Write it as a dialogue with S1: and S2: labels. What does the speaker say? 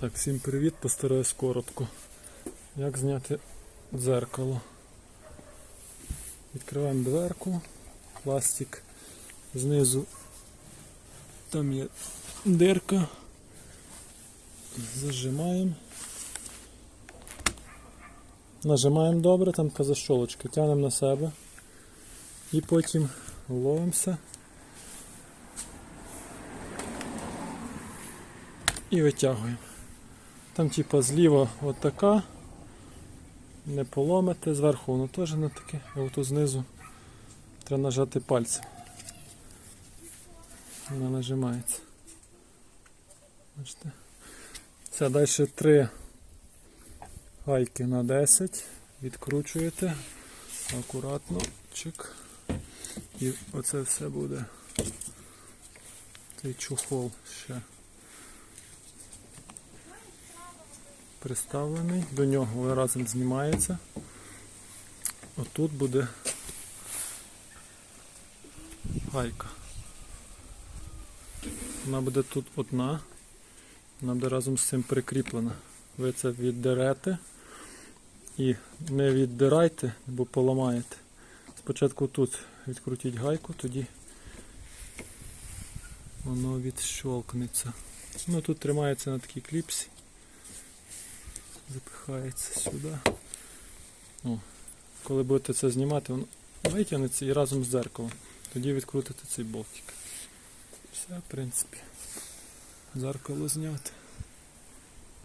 S1: Так, всім привіт, постараюсь коротко. Як зняти дзеркало? Відкриваємо дверку, пластик. Знизу там є дирка. Зажимаємо. Нажимаємо добре, там така защолочка, тягнемо на себе і потім ловимося. І витягуємо. Там типа зліва от така. Не поломите, зверху воно теж не таке, а отут знизу треба нажати пальцем. Вона нажимається. Бачите? Все, далі три гайки на 10. Відкручуєте. Акуратно. Чик. І оце все буде. Цей чухол ще. Приставлений, до нього разом знімається. Отут буде гайка. Вона буде тут одна, вона буде разом з цим прикріплена. Ви це віддерете і не віддирайте, бо поламаєте. Спочатку тут відкрутіть гайку, тоді воно відщолкнеться. Ну тут тримається на такій кліпсі запихається сюди. О, коли будете це знімати, воно витягнеться і разом з дзеркалом. Тоді відкрутите цей болтик. Все, в принципі. Дзеркало зняти.